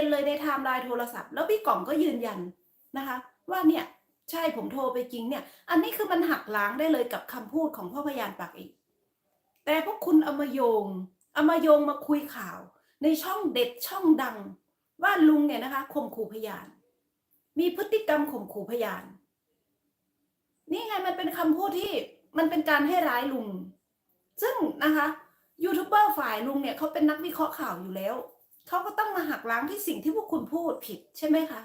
นเลยในไทม์ไลน์โทรศัพท์ แล้วพี่กล่องก็ยืนยันนะคะ ว่าเนี่ยใช่ผมโทรไปจริงเนี่ย อันนี้คือมันหักล้างได้เลยกับคำพูดของพ่อพยานปากเอกแต่พวกคุณเอามาโยงเอามาโยงมาคุยข่าว ในช่องเด็ดช่องดัง ว่าลุงเนี่ยนะคะข่มขู่พยาน มีพฤติกรรมข่มขู่พยาน นี่ไงมันเป็นคำพูดที่มันเป็นการให้ร้ายลุง ซึ่งนะคะยูทูบเบอร์ฝ่ายลุงเนี่ยเขาเป็นนักวิเคราะห์ข่าวอยู่แล้ว เขาก็ต้องมาหักล้างที่สิ่งที่พวกคุณพูดผิดใช่ไหมคะ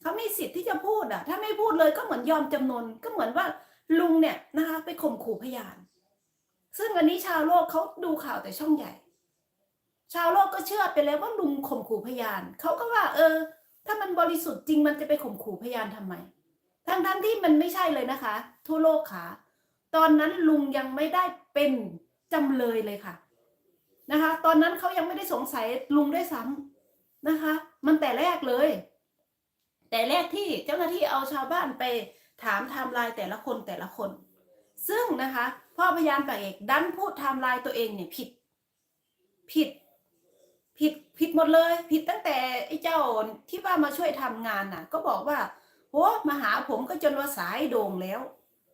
เขามีสิทธิ์ที่จะพูดอะ ถ้าไม่พูดเลยก็เหมือนยอมจำนนก็เหมือนว่าลุงเนี่ยนะคะไปข่มขู่พยาน ซึ่งวันนี้ชาวโลกเขาดูข่าวแต่ช่องใหญ่ ชาวโลกก็เชื่อไปแล้วว่าลุงข่มขู่พยานเขาก็ว่า เออ ถ้ามันบริสุทธิ์จริงมันจะไปข่มขู่พยานทำไมทั้งทั้งๆที่มันไม่ใช่เลยนะคะ ทั่วโลกค่ะ ตอนนั้นลุงยังไม่ได้เป็นจำเลยเลยค่ะ นะคะ ตอนนั้นเขายังไม่ได้สงสัยลุงด้วยซ้ำนะคะ มันแต่แรกเลย แต่แรกที่เจ้าหน้าที่เอาชาวบ้านไปถามไทม์ไลน์แต่ละคนแต่ละคน ซึ่งนะคะ พ่อพยานปากเอกดันพูดไทม์ไลน์ตัวเองเนี่ยผิด ผิด ผิดผิดหมดเลย ผิดตั้งแต่ไอ้เจ้าที่ว่ามาช่วยทำงานน่ะ ก็บอกว่าโหมาหาผมก็จนว่าสายโด่งแล้ว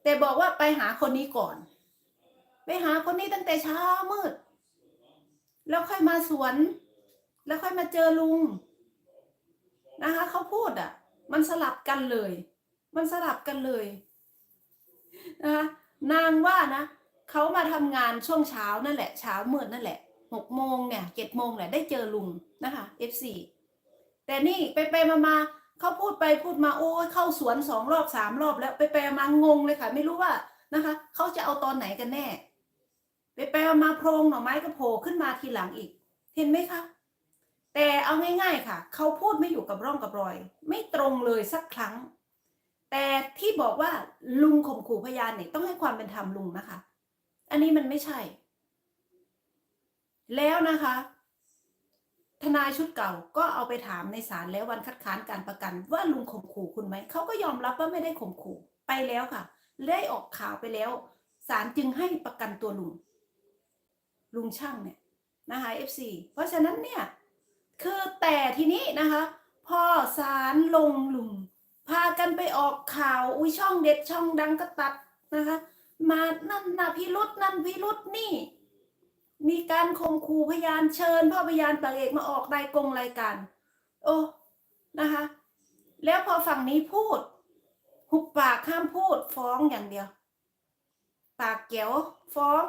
แต่บอกว่าไปหาคนนี้ก่อน ไปหาคนนี้ตั้งแต่เช้ามืด แล้วค่อยมาสวน แล้วค่อยมาเจอลุงนะคะเขาพูดอะ มันสลับกันเลย มันสลับกันเลยนะคะนางว่านะเขามาทำงานช่วงเช้านั่นแหละเช้ามืดนั่นแหละหกโมงเนี่ยเจ็ดโมงแหละได้เจอลุงนะคะ F4 แต่นี่ไปไปมามาเขาพูดไปพูดมาโอ้ยเข้าสวนสองรอบสามรอบแล้วไปไปมางงเลยค่ะ ไม่รู้ว่านะคะเขาจะเอาตอนไหนกันแน่ ไปไปมาโพรงหน่อไม้ก็โผล่ขึ้นมาทีหลังอีก เห็นไหมคะ แต่เอาง่าย ๆค่ะ เขาพูดไม่อยู่กับร่องกับรอย ไม่ตรงเลยสักครั้ง แต่ที่บอกว่าลุงข่มขู่พยานเนี่ยต้องให้ความเป็นธรรมลุงนะคะ อันนี้มันไม่ใช่ แล้วนะคะ ทนายชุดเก่าก็เอาไปถามในศาลแล้ววันคัดค้านการประกัน ว่าลุงข่มขู่คุณไหมเขาก็ยอมรับว่าไม่ได้ข่มขู่ไปแล้วค่ะได้ออกข่าวไปแล้วศาลจึงให้ประกันตัวลุง ลุงช่างเนี่ยนะคะ FC เพราะฉะนั้นเนี่ยคือแต่ทีนี้นะคะพอศาลลงลุงพากันไปออกข่าวอุ้ยช่องเด็ดช่องดังก็ตัดนะคะ มานั่นนะพิรุษนั่นพิรุษนี่ มีการข่มขู่พยานเชิญพ่อพยานปากเอกมาออกรายกงรายการ โอ้นะคะ แล้วพอฝั่งนี้พูด หุบปากห้ามพูดฟ้องอย่างเดียว ปากเก๋วฟ้อง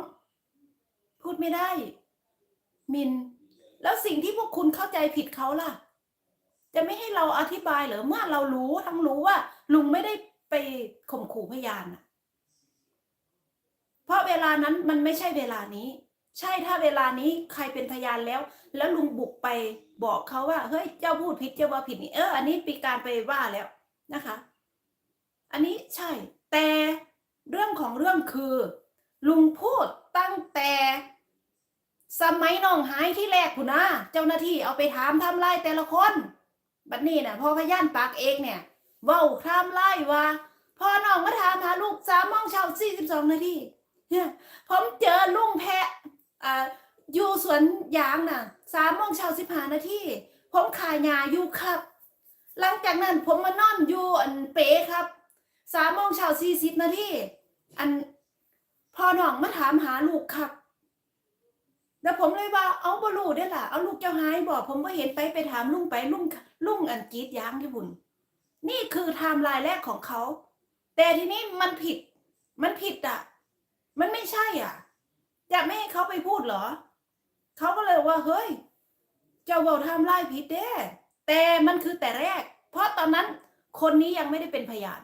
พูดไม่ได้ มิน แล้วสิ่งที่พวกคุณเข้าใจผิดเขาล่ะ จะไม่ให้เราอธิบายเหรอเมื่อเรารู้ทั้งรู้ว่า ลุงไม่ได้ไปข่มขู่พยานน่ะเพราะเวลานั้นมันไม่ใช่เวลานี้ ใช่ถ้าเวลานี้ใครเป็นพยานแล้ว แล้วลุงบุกไปบอกเขาว่า เฮ้ยเจ้าพูดผิดเจ้าว่าผิดนี่เอออันนี้ปีการไปว่าแล้วนะคะ อันนี้ใช่ แต่เรื่องของเรื่องคือ ลุงพูดตั้งแต่ สมัยน้องหายที่แรกคุณนะเจ้าหน้าที่เอาไปถามทำไล่แต่ละคน บัดนี้นะพอพยานปากเอกเนี่ยเว้าทำไล่ว่าพอน้องมาถามหาลูกสามโมงเช้าสี่สิบสองนาที่ผมเจอลุงแพะอ่าอยู่สวนยางน่ะสามโมงเช้าสิบห้านาทีผมขายยาอยู่ครับ หลังจากนั้นผมมานอนอยู่อันเป๋ครับสามโมงเช้าสี่สิบนาทีอันพอน้องมาถามหาลูกครับ แล้วผมเลยว่าเอาบรูได้ล่ะเอาลูกเจ้าหายบอกผมว่าเห็นไปไปถามลุงไปลุงลุงอันกีดยางที่บุญนี่คือไทม์ไลน์แรกของเขา แต่ทีนี้มันผิด มันผิดอะ มันไม่ใช่อะ จะไม่ให้เขาไปพูดเหรอ เขาก็เลยว่าเฮ้ย เจ้าเบาไทม์ไลน์ผิดเด้แต่มันคือแต่แรก เพราะตอนนั้นคนนี้ยังไม่ได้เป็นพยาน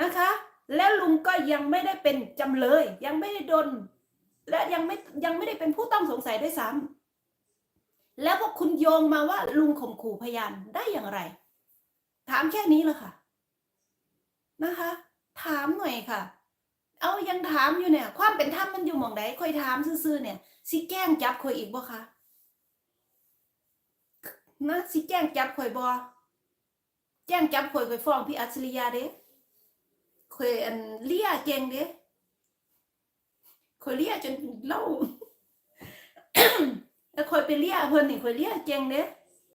นะคะ แล้วลุงก็ยังไม่ได้เป็นจำเลย ยังไม่ได้โดน และยังไม่ยังไม่ได้เป็นผู้ต้องสงสัยด้วยซ้ำแล้วพวกคุณโยงมาว่าลุงข่มขู่พยานได้อย่างไร ถามแค่นี้เลยค่ะ นะคะ ถามหน่อยค่ะ เอายังถามอยู่เนี่ย ความเป็นธรรมมันอยู่หมองใดคอยถามซื่อๆเนี่ยสิแกล้งจับคอยอีกบ่คะนะสิแกล้งจับคอยบ่แจ้งจับคอยคอยฟ้องพี่อัจฉริยะเด้คอยอันเลียเก่งเด้ คอยเลียจนเล่าแล้วคอยไปเลียเพิ่นนี่คอยเลียเจงเด้